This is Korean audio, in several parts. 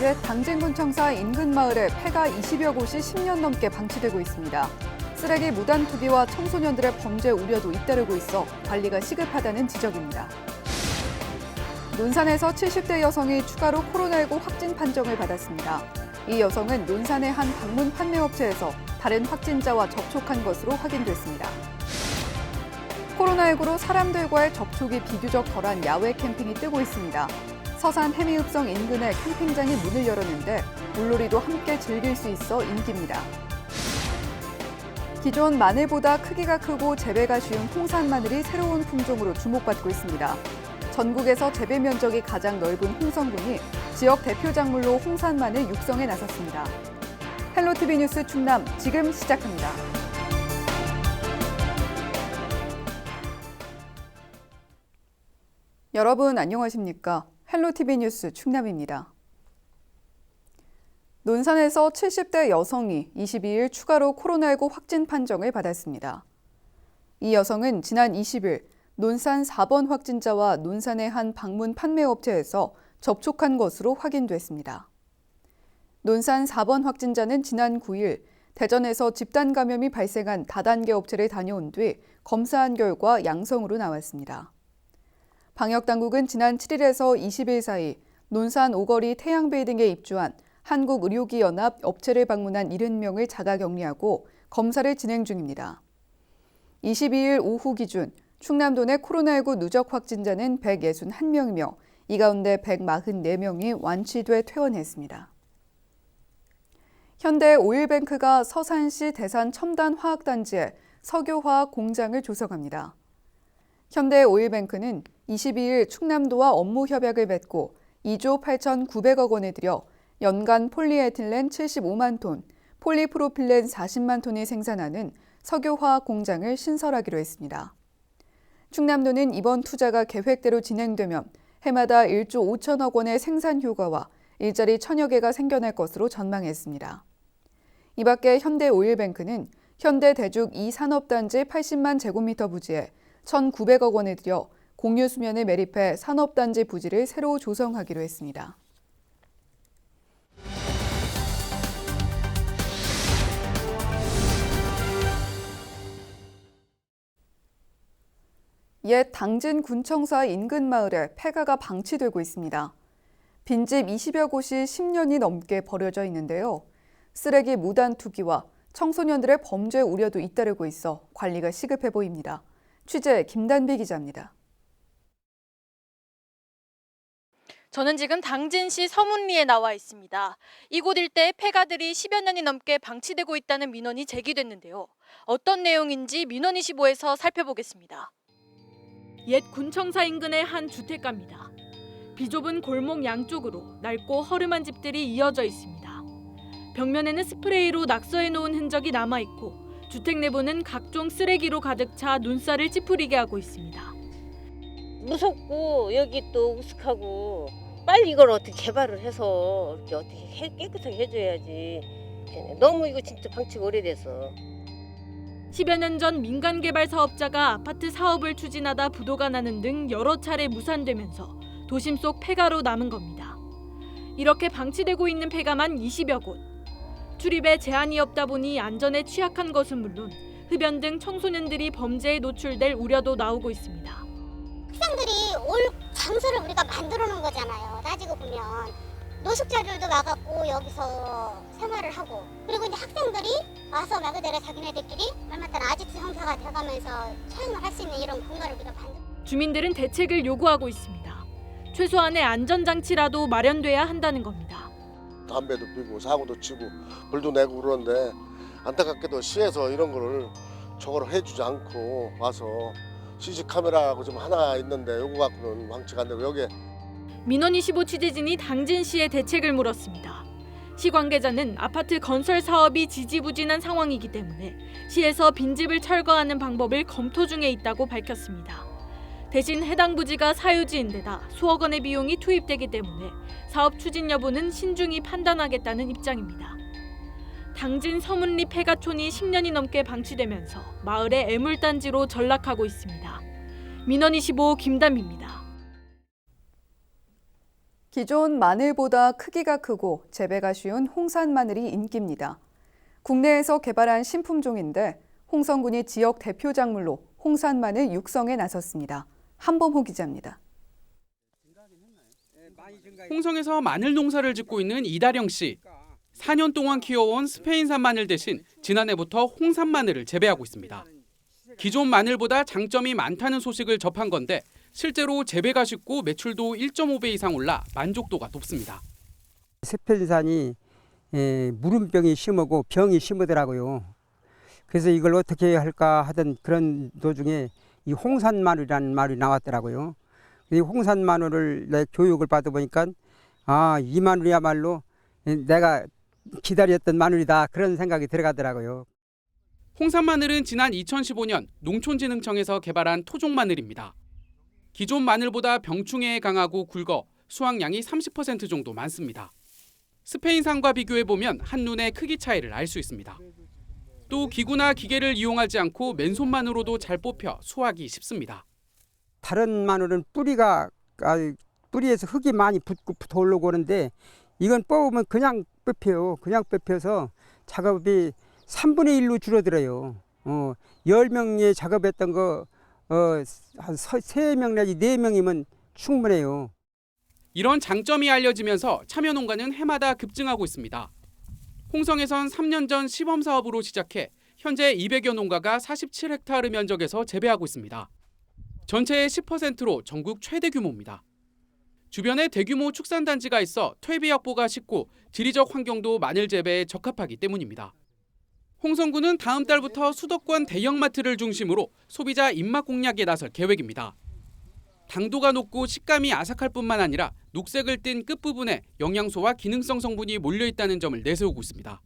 옛 당진군 청사 인근 마을에 폐가 20여 곳이 10년 넘게 방치되고 있습니다. 쓰레기 무단 투기와 청소년들의 범죄 우려도 잇따르고 있어 관리가 시급하다는 지적입니다. 논산에서 70대 여성이 추가로 코로나19 확진 판정을 받았습니다. 이 여성은 논산의 한 방문 판매업체에서 다른 확진자와 접촉한 것으로 확인됐습니다. 코로나19로 사람들과의 접촉이 비교적 덜한 야외 캠핑이 뜨고 있습니다. 서산 해미읍성 인근의 캠핑장이 문을 열었는데 물놀이도 함께 즐길 수 있어 인기입니다. 기존 마늘보다 크기가 크고 재배가 쉬운 홍산 마늘이 새로운 품종으로 주목받고 있습니다. 전국에서 재배 면적이 가장 넓은 홍성군이 지역 대표 작물로 홍산 마늘 육성에 나섰습니다. 헬로티비 뉴스 충남 지금 시작합니다. 여러분 안녕하십니까? 헬로티비 뉴스 충남입니다. 논산에서 70대 여성이 22일 추가로 코로나19 확진 판정을 받았습니다. 이 여성은 지난 20일 논산 4번 확진자와 논산의 한 방문 판매업체에서 접촉한 것으로 확인됐습니다. 논산 4번 확진자는 지난 9일 대전에서 집단 감염이 발생한 다단계 업체를 다녀온 뒤 검사한 결과 양성으로 나왔습니다. 방역당국은 지난 7일에서 20일 사이 논산 오거리 태양베이 등에 입주한 한국의료기연합 업체를 방문한 70명을 자가 격리하고 검사를 진행 중입니다. 22일 오후 기준 충남도 내 코로나19 누적 확진자는 161명이며 이 가운데 144명이 완치돼 퇴원했습니다. 현대 오일뱅크가 서산시 대산 첨단 화학단지에 석유화학 공장을 조성합니다. 현대 오일뱅크는 22일 충남도와 업무 협약을 맺고 2조 8,900억 원을 들여 연간 폴리에틸렌 75만 톤, 폴리프로필렌 40만 톤을 생산하는 석유화학 공장을 신설하기로 했습니다. 충남도는 이번 투자가 계획대로 진행되면 해마다 1조 5천억 원의 생산 효과와 일자리 천여 개가 생겨날 것으로 전망했습니다. 이 밖에 현대오일뱅크는 현대대죽 2산업단지 80만 제곱미터 부지에 1,900억 원을 들여 공유 수면을 매립해 산업단지 부지를 새로 조성하기로 했습니다. 옛 당진 군청사 인근 마을에 폐가가 방치되고 있습니다. 빈집 20여 곳이 10년이 넘게 버려져 있는데요. 쓰레기 무단 투기와 청소년들의 범죄 우려도 잇따르고 있어 관리가 시급해 보입니다. 취재 김단비 기자입니다. 저는 지금 당진시 서문리에 나와 있습니다. 이곳 일대에 폐가들이 10여 년이 넘게 방치되고 있다는 민원이 제기됐는데요. 어떤 내용인지 민원25에서 살펴보겠습니다. 옛 군청사 인근의 한 주택가입니다. 비좁은 골목 양쪽으로 낡고 허름한 집들이 이어져 있습니다. 벽면에는 스프레이로 낙서해 놓은 흔적이 남아 있고 주택 내부는 각종 쓰레기로 가득 차 눈살을 찌푸리게 하고 있습니다. 무섭고 여기 또 우스하고 빨리 이걸 어떻게 개발을 해서 이렇게 어떻게 해- 깨끗하게 해줘야지. 너무 이거 진짜 방치가 오래돼서. 10여 년 전 민간 개발 사업자가 아파트 사업을 추진하다 부도가 나는 등 여러 차례 무산되면서 도심 속 폐가로 남은 겁니다. 이렇게 방치되고 있는 폐가만 20여 곳. 출입에 제한이 없다 보니 안전에 취약한 것은 물론 흡연 등 청소년들이 범죄에 노출될 우려도 나오고 있습니다. 학생들이 올 장소를 우리가 만들어 놓은 거잖아요. 따지고 보면 노숙자들도 와갖고 여기서 생활을 하고 그리고 이제 학생들이 와서 말 그대로 자기네들끼리 얼마나 아지트 형사가 돼가면서 처형을 할 수 있는 이런 공간을 우리가 만들. 주민들은 대책을 요구하고 있습니다. 최소한의 안전장치라도 마련돼야 한다는 겁니다. 담배도 피고 사고도 치고 불도 내고 그러는데 안타깝게도 시에서 이런 거를 저거를 해주지 않고 와서 CC 카메라하고 좀 하나 있는데 요거 갖고는 방치가 안 되고 여기에 민원 25 취재진이 당진시에 대책을 물었습니다. 시 관계자는 아파트 건설 사업이 지지부진한 상황이기 때문에 시에서 빈집을 철거하는 방법을 검토 중에 있다고 밝혔습니다. 대신 해당 부지가 사유지인데다 수억 원의 비용이 투입되기 때문에 사업 추진 여부는 신중히 판단하겠다는 입장입니다. 당진 서문리 폐가촌이 10년이 넘게 방치되면서 마을의 애물단지로 전락하고 있습니다. 민원25 김담입니다. 기존 마늘보다 크기가 크고 재배가 쉬운 홍산 마늘이 인기입니다. 국내에서 개발한 신품종인데 홍성군이 지역 대표 작물로 홍산 마늘 육성에 나섰습니다. 한범호 기자입니다. 홍성에서 마늘 농사를 짓고 있는 이다령 씨. 4년 동안 키워온 스페인산 마늘 대신 지난해부터 홍산 마늘을 재배하고 있습니다. 기존 마늘보다 장점이 많다는 소식을 접한 건데 실제로 재배가 쉽고 매출도 1.5배 이상 올라 만족도가 높습니다. 스페인산이 에, 무름병이 심하고 병이 심하더라고요. 그래서 이걸 어떻게 할까 하던 그런 도중에 이 홍산 마늘이라는 말이 나왔더라고요. 이 홍산 마늘을 내 교육을 받아보니까 아, 이 마늘이야말로 내가 기다렸던 마늘이다 그런 생각이 들어가더라고요. 홍산 마늘은 지난 2015년 농촌진흥청에서 개발한 토종 마늘입니다. 기존 마늘보다 병충해에 강하고 굵어 수확량이 30% 정도 많습니다. 스페인산과 비교해 보면 한눈에 크기 차이를 알 수 있습니다. 또 기구나 기계를 이용하지 않고 맨손만으로도 잘 뽑혀 수확이 쉽습니다. 다른 마늘은 뿌리가 아, 뿌리에서 흙이 많이 붙고 붙어 올라오고 그러는데 이건 뽑으면 그냥 뽑혀요. 그냥 뽑혀서 작업이 3분의 1로 줄어들어요. 어, 10명이 작업했던 거 어, 한 3명 내지 4명이면 충분해요. 이런 장점이 알려지면서 참여 농가는 해마다 급증하고 있습니다. 홍성에선 3년 전 시범 사업으로 시작해 현재 200여 농가가 47헥타르 면적에서 재배하고 있습니다. 전체의 10%로 전국 최대 규모입니다. 주변에 대규모 축산단지가 있어 퇴비 확보가 쉽고 지리적 환경도 마늘 재배에 적합하기 때문입니다. 홍성군은 다음 달부터 수도권 대형마트를 중심으로 소비자 입맛 공략에 나설 계획입니다. 당도가 높고 식감이 아삭할 뿐만 아니라 녹색을 띤 끝부분에 영양소와 기능성 성분이 몰려 있다는 점을 내세우고 있습니다.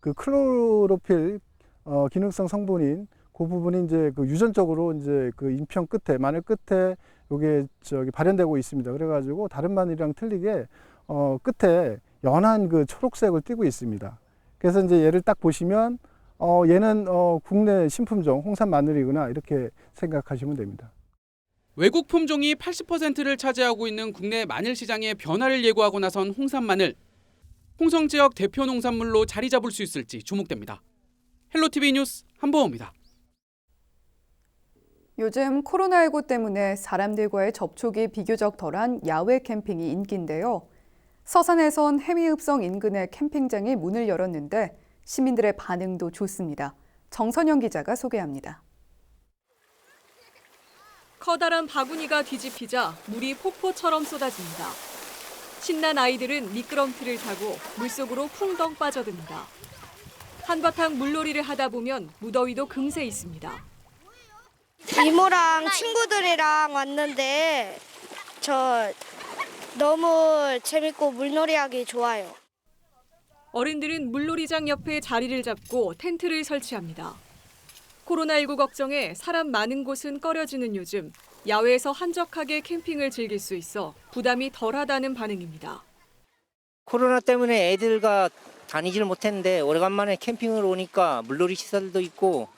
그 클로로필 어, 기능성 성분인 그 부분이 이제 그 유전적으로 이제 그 인평 끝에 마늘 끝에 요게 저기 발현되고 있습니다. 그래가지고 다른 마늘이랑 틀리게 어, 끝에 연한 그 초록색을 띠고 있습니다. 그래서 이제 얘를 딱 보시면 어, 얘는 어, 국내 신품종 홍산 마늘이구나 이렇게 생각하시면 됩니다. 외국 품종이 80%를 차지하고 있는 국내 마늘 시장의 변화를 예고하고 나선 홍산 마늘. 홍성 지역 대표 농산물로 자리 잡을 수 있을지 주목됩니다. 헬로티비 뉴스 한보호입니다. 요즘 코로나19 때문에 사람들과의 접촉이 비교적 덜한 야외 캠핑이 인기인데요. 서산에선 해미읍성 인근의 캠핑장이 문을 열었는데 시민들의 반응도 좋습니다. 정선영 기자가 소개합니다. 커다란 바구니가 뒤집히자 물이 폭포처럼 쏟아집니다. 신난 아이들은 미끄럼틀을 타고 물속으로 풍덩 빠져듭니다. 한바탕 물놀이를 하다 보면 무더위도 금세 있습니다. 이모랑 친구들이랑 왔는데 저 너무 재밌고 물놀이하기 좋아요. 어른들은 물놀이장 옆에 자리를 잡고 텐트를 설치합니다. 코로나19 걱정에 사람 많은 곳은 꺼려지는 요즘 야외에서 한적하게 캠핑을 즐길 수 있어 부담이 덜하다는 반응입니다. 코로나 때문에 애들과 다니지를 못했는데 오래간만에 캠핑을 오니까 물놀이 시설도 있고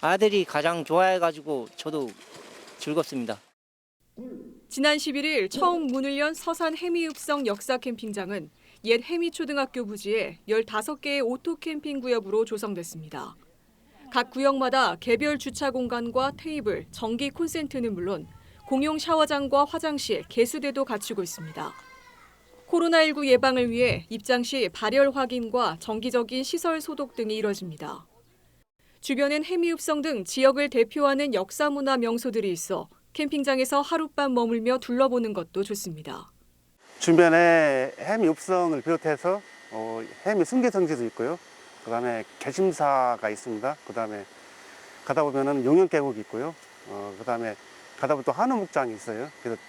아들이 가장 좋아해가지고 저도 즐겁습니다. 지난 11일 처음 문을 연 서산 해미읍성 역사 캠핑장은 옛 해미초등학교 부지에 15개의 오토 캠핑 구역으로 조성됐습니다. 각 구역마다 개별 주차 공간과 테이블, 전기 콘센트는 물론 공용 샤워장과 화장실, 개수대도 갖추고 있습니다. 코로나19 예방을 위해 입장 시 발열 확인과 정기적인 시설 소독 등이 이뤄집니다. 주변엔 해미읍성 등 지역을 대표하는 역사문화 명소들이 있어 캠핑장에서 하룻밤 머물며 둘러보는 것도 좋습니다. 주변에 해미 읍성을 비롯해서 어, 해미 승계성지도 있고요. 그 다음에 개심사가 있습니다. 그 다음에 가다 보면은 용연계곡이 있고요. 어, 그 다음에 가다 보면 또 한우 목장이 있어요. 그래서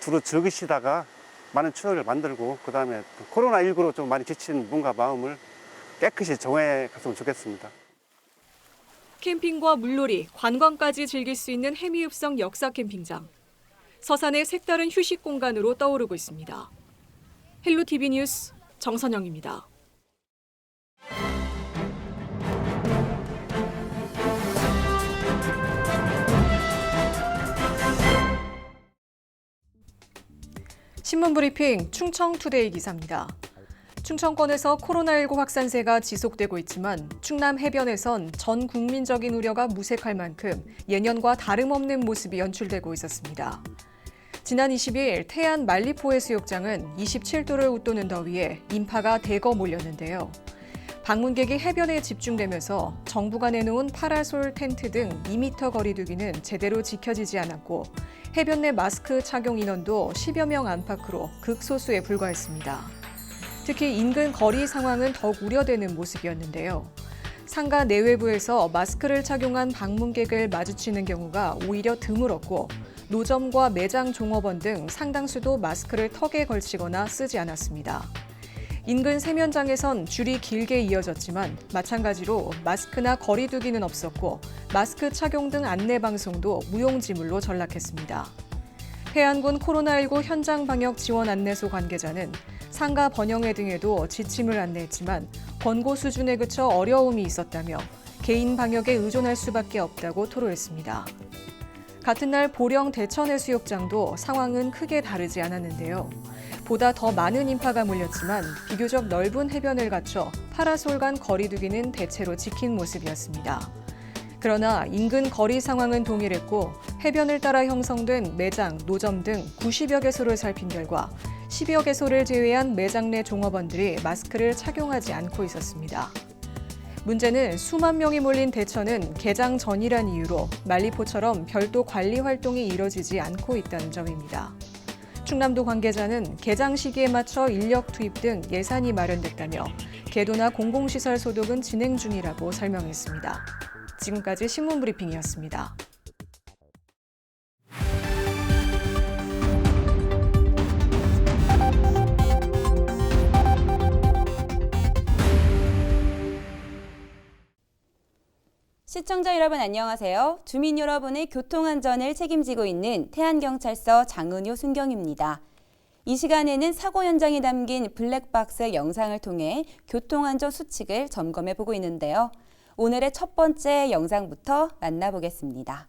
두루 즐기시다가 많은 추억을 만들고 그 다음에 코로나 19로 좀 많이 지친 몸과 마음을 깨끗이 정해 갔으면 좋겠습니다. 캠핑과 물놀이, 관광까지 즐길 수 있는 해미읍성 역사 캠핑장. 서산의 색다른 휴식 공간으로 떠오르고 있습니다. 헬로 TV 뉴스 정선영입니다. 신문 브리핑 충청투데이 기사입니다. 충청권에서 코로나19 확산세가 지속되고 있지만 충남 해변에선 전 국민적인 우려가 무색할 만큼 예년과 다름없는 모습이 연출되고 있었습니다. 지난 20일 태안 말리포 해수욕장은 27도를 웃도는 더위에 인파가 대거 몰렸는데요. 방문객이 해변에 집중되면서 정부가 내놓은 파라솔 텐트 등 2m 거리 두기는 제대로 지켜지지 않았고 해변 내 마스크 착용 인원도 10여 명 안팎으로 극소수에 불과했습니다. 특히 인근 거리 상황은 더욱 우려되는 모습이었는데요. 상가 내외부에서 마스크를 착용한 방문객을 마주치는 경우가 오히려 드물었고 노점과 매장 종업원 등 상당수도 마스크를 턱에 걸치거나 쓰지 않았습니다. 인근 세면장에선 줄이 길게 이어졌지만 마찬가지로 마스크나 거리두기는 없었고 마스크 착용 등 안내 방송도 무용지물로 전락했습니다. 해안군 코로나19 현장 방역 지원 안내소 관계자는 상가 번영회 등에도 지침을 안내했지만 권고 수준에 그쳐 어려움이 있었다며 개인 방역에 의존할 수밖에 없다고 토로했습니다. 같은 날 보령 대천해수욕장도 상황은 크게 다르지 않았는데요. 보다 더 많은 인파가 몰렸지만 비교적 넓은 해변을 갖춰 파라솔 간 거리두기는 대체로 지킨 모습이었습니다. 그러나 인근 거리 상황은 동일했고 해변을 따라 형성된 매장, 노점 등 90여 개소를 살핀 결과 10여 개소를 제외한 매장 내 종업원들이 마스크를 착용하지 않고 있었습니다. 문제는 수만 명이 몰린 대천은 개장 전이란 이유로 말리포처럼 별도 관리 활동이 이뤄지지 않고 있다는 점입니다. 충남도 관계자는 개장 시기에 맞춰 인력 투입 등 예산이 마련됐다며 개도나 공공시설 소독은 진행 중이라고 설명했습니다. 지금까지 신문 브리핑이었습니다. 시청자 여러분 안녕하세요. 주민 여러분의 교통안전을 책임지고 있는 태안경찰서 장은효 순경입니다. 이 시간에는 사고 현장에 담긴 블랙박스 영상을 통해 교통안전 수칙을 점검해 보고 있는데요. 오늘의 첫 번째 영상부터 만나보겠습니다.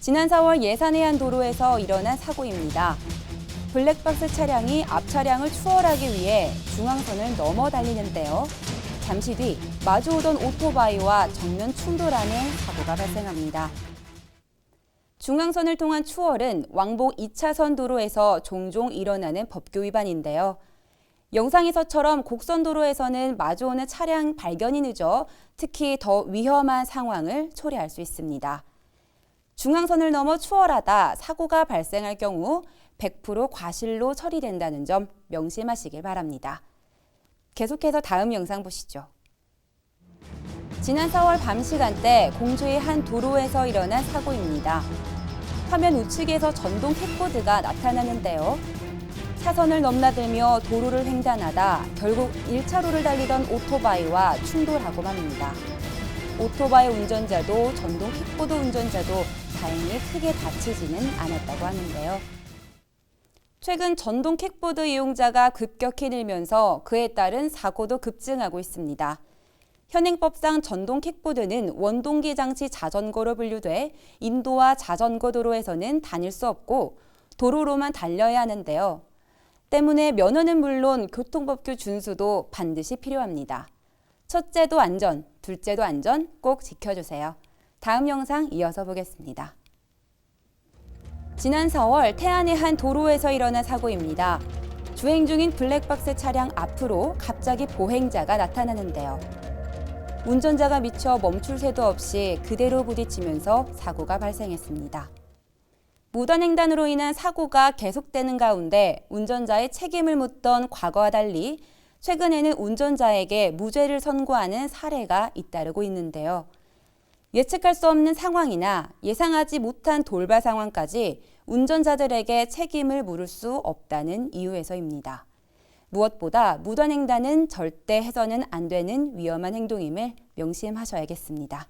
지난 4월 예산해안 도로에서 일어난 사고입니다. 블랙박스 차량이 앞 차량을 추월하기 위해 중앙선을 넘어 달리는데요. 잠시 뒤 마주오던 오토바이와 정면 충돌하는 사고가 발생합니다. 중앙선을 통한 추월은 왕복 2차선 도로에서 종종 일어나는 법규 위반인데요. 영상에서처럼 곡선 도로에서는 마주오는 차량 발견이 늦어 특히 더 위험한 상황을 초래할 수 있습니다. 중앙선을 넘어 추월하다 사고가 발생할 경우 100% 과실로 처리된다는 점 명심하시길 바랍니다. 계속해서 다음 영상 보시죠. 지난 4월 밤 시간대 공주의 한 도로에서 일어난 사고입니다. 화면 우측에서 전동 킥보드가 나타나는데요. 차선을 넘나들며 도로를 횡단하다 결국 1차로를 달리던 오토바이와 충돌하고 맙니다. 오토바이 운전자도 전동 킥보드 운전자도 다행히 크게 다치지는 않았다고 하는데요. 최근 전동 킥보드 이용자가 급격히 늘면서 그에 따른 사고도 급증하고 있습니다. 현행법상 전동 킥보드는 원동기 장치 자전거로 분류돼 인도와 자전거 도로에서는 다닐 수 없고 도로로만 달려야 하는데요. 때문에 면허는 물론 교통법규 준수도 반드시 필요합니다. 첫째도 안전, 둘째도 안전 꼭 지켜주세요. 다음 영상 이어서 보겠습니다. 지난 4월 태안의 한 도로에서 일어난 사고입니다. 주행 중인 블랙박스 차량 앞으로 갑자기 보행자가 나타나는데요. 운전자가 미쳐 멈출 새도 없이 그대로 부딪히면서 사고가 발생했습니다. 무단횡단으로 인한 사고가 계속되는 가운데 운전자의 책임을 묻던 과거와 달리 최근에는 운전자에게 무죄를 선고하는 사례가 잇따르고 있는데요. 예측할 수 없는 상황이나 예상하지 못한 돌발 상황까지 운전자들에게 책임을 물을 수 없다는 이유에서입니다. 무엇보다 무단횡단은 절대 해서는 안 되는 위험한 행동임을 명심하셔야겠습니다.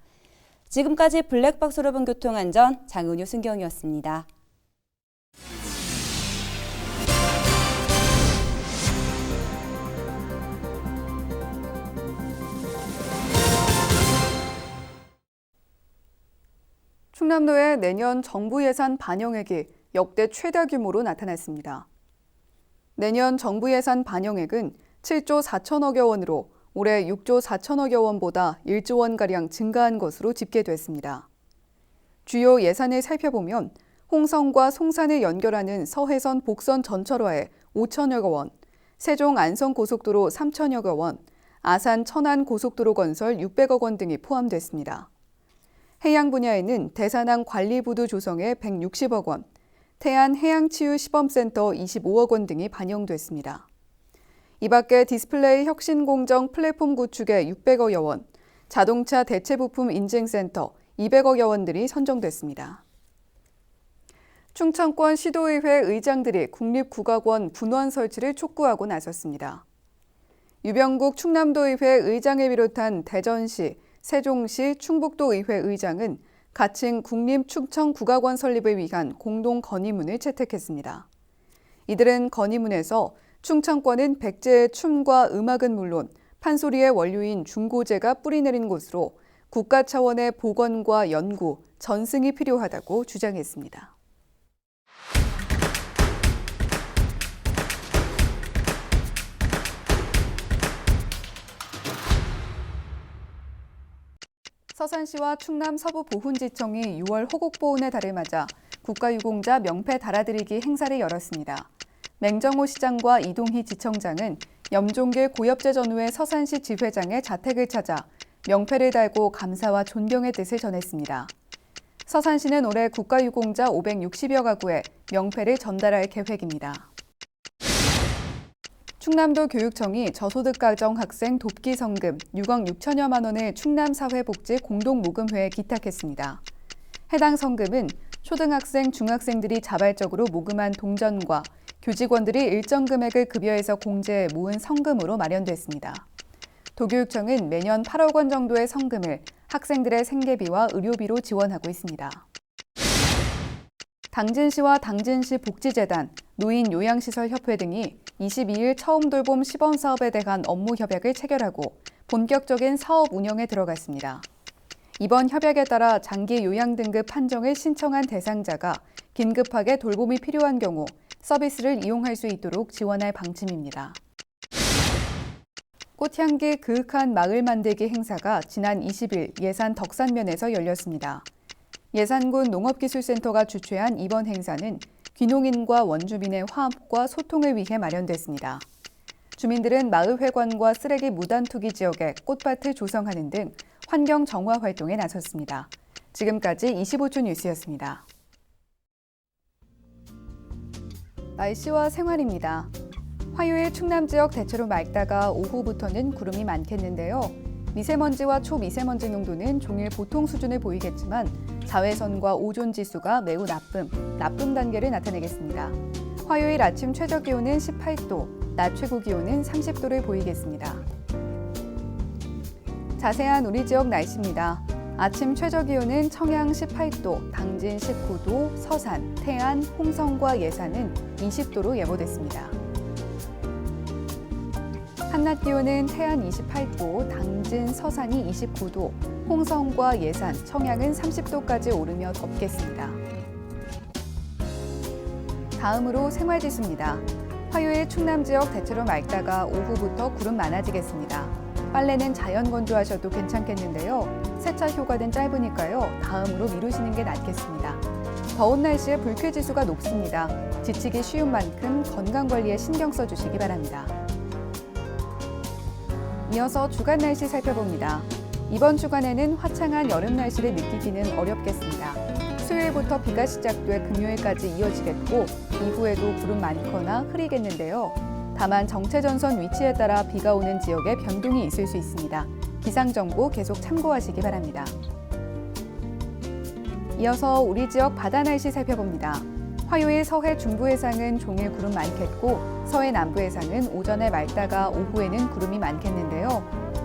지금까지 블랙박스로 본 교통안전 장은효 순경이었습니다. 충남도의 내년 정부 예산 반영액이 역대 최다 규모로 나타났습니다. 내년 정부 예산 반영액은 7조 4천억여 원으로 올해 6조 4천억여 원보다 1조 원가량 증가한 것으로 집계됐습니다. 주요 예산을 살펴보면 홍성과 송산을 연결하는 서해선 복선 전철화에 5천여여 원, 세종 안성 고속도로 3천여여 원, 아산 천안 고속도로 건설 600억 원 등이 포함됐습니다. 해양 분야에는 대산항 관리부두 조성에 160억 원, 태안 해양치유 시범센터 25억 원 등이 반영됐습니다. 이 밖에 디스플레이 혁신공정 플랫폼 구축에 600억여 원, 자동차 대체 부품 인증센터 200억여 원들이 선정됐습니다. 충청권 시도의회 의장들이 국립국악원 분원 설치를 촉구하고 나섰습니다. 유병국 충남도의회 의장을 비롯한 대전시, 세종시, 충북도 의회 의장은 가칭 국립충청국악원 설립을 위한 공동 건의문을 채택했습니다. 이들은 건의문에서 충청권은 백제의 춤과 음악은 물론 판소리의 원료인 중고제가 뿌리내린 곳으로 국가 차원의 복원과 연구, 전승이 필요하다고 주장했습니다. 서산시와 충남 서부 보훈지청이 6월 호국보훈의 달을 맞아 국가유공자 명패 달아드리기 행사를 열었습니다. 맹정호 시장과 이동희 지청장은 염종길 고엽제 전후의 서산시 지회장의 자택을 찾아 명패를 달고 감사와 존경의 뜻을 전했습니다. 서산시는 올해 국가유공자 560여 가구에 명패를 전달할 계획입니다. 충남도 교육청이 저소득 가정 학생 돕기 성금 6억 6천여만 원을 충남 사회복지 공동 모금회에 기탁했습니다. 해당 성금은 초등학생, 중학생들이 자발적으로 모금한 동전과 교직원들이 일정 금액을 급여해서 공제해 모은 성금으로 마련됐습니다. 도교육청은 매년 8억 원 정도의 성금을 학생들의 생계비와 의료비로 지원하고 있습니다. 당진시와 당진시 복지재단, 노인 요양시설협회 등이 22일 처음 돌봄 시범 사업에 대한 업무 협약을 체결하고 본격적인 사업 운영에 들어갔습니다. 이번 협약에 따라 장기 요양 등급 판정을 신청한 대상자가 긴급하게 돌봄이 필요한 경우 서비스를 이용할 수 있도록 지원할 방침입니다. 꽃향기 그윽한 마을 만들기 행사가 지난 20일 예산 덕산면에서 열렸습니다. 예산군 농업기술센터가 주최한 이번 행사는 귀농인과 원주민의 화합과 소통을 위해 마련됐습니다. 주민들은 마을회관과 쓰레기 무단 투기 지역에 꽃밭을 조성하는 등 환경 정화 활동에 나섰습니다. 지금까지 25초 뉴스였습니다. 날씨와 생활입니다. 화요일 충남 지역 대체로 맑다가 오후부터는 구름이 많겠는데요. 미세먼지와 초미세먼지 농도는 종일 보통 수준을 보이겠지만 자외선과 오존 지수가 매우 나쁨, 나쁨 단계를 나타내겠습니다. 화요일 아침 최저 기온은 18도, 낮 최고 기온은 30도를 보이겠습니다. 자세한 우리 지역 날씨입니다. 아침 최저 기온은 청양 18도, 당진 19도, 서산, 태안, 홍성과 예산은 20도로 예보됐습니다. 한낮 기온은 태안 28도, 당진, 서산이 29도, 홍성과 예산, 청양은 30도까지 오르며 덥겠습니다. 다음으로 생활지수입니다. 화요일 충남 지역 대체로 맑다가 오후부터 구름 많아지겠습니다. 빨래는 자연 건조하셔도 괜찮겠는데요. 세차 효과는 짧으니까요. 다음으로 미루시는 게 낫겠습니다. 더운 날씨에 불쾌지수가 높습니다. 지치기 쉬운 만큼 건강 관리에 신경 써주시기 바랍니다. 이어서 주간 날씨 살펴봅니다. 이번 주간에는 화창한 여름 날씨를 느끼기는 어렵겠습니다. 수요일부터 비가 시작돼 금요일까지 이어지겠고 이후에도 구름 많거나 흐리겠는데요. 다만 정체전선 위치에 따라 비가 오는 지역에 변동이 있을 수 있습니다. 기상 정보 계속 참고하시기 바랍니다. 이어서 우리 지역 바다 날씨 살펴봅니다. 화요일 서해 중부 해상은 종일 구름 많겠고 서해 남부 해상은 오전에 맑다가 오후에는 구름이 많겠는데요.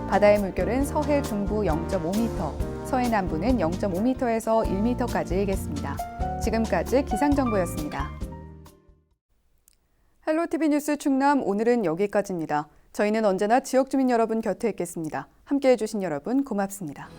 바다의 물결은 서해 중부 0.5m, 서해 남부는 0.5m에서 1m까지 일겠습니다. 지금까지 기상정보였습니다. 헬로티비 뉴스 충남 오늘은 여기까지입니다. 저희는 언제나 지역 주민 여러분 곁에 있겠습니다. 함께해 주신 여러분 고맙습니다.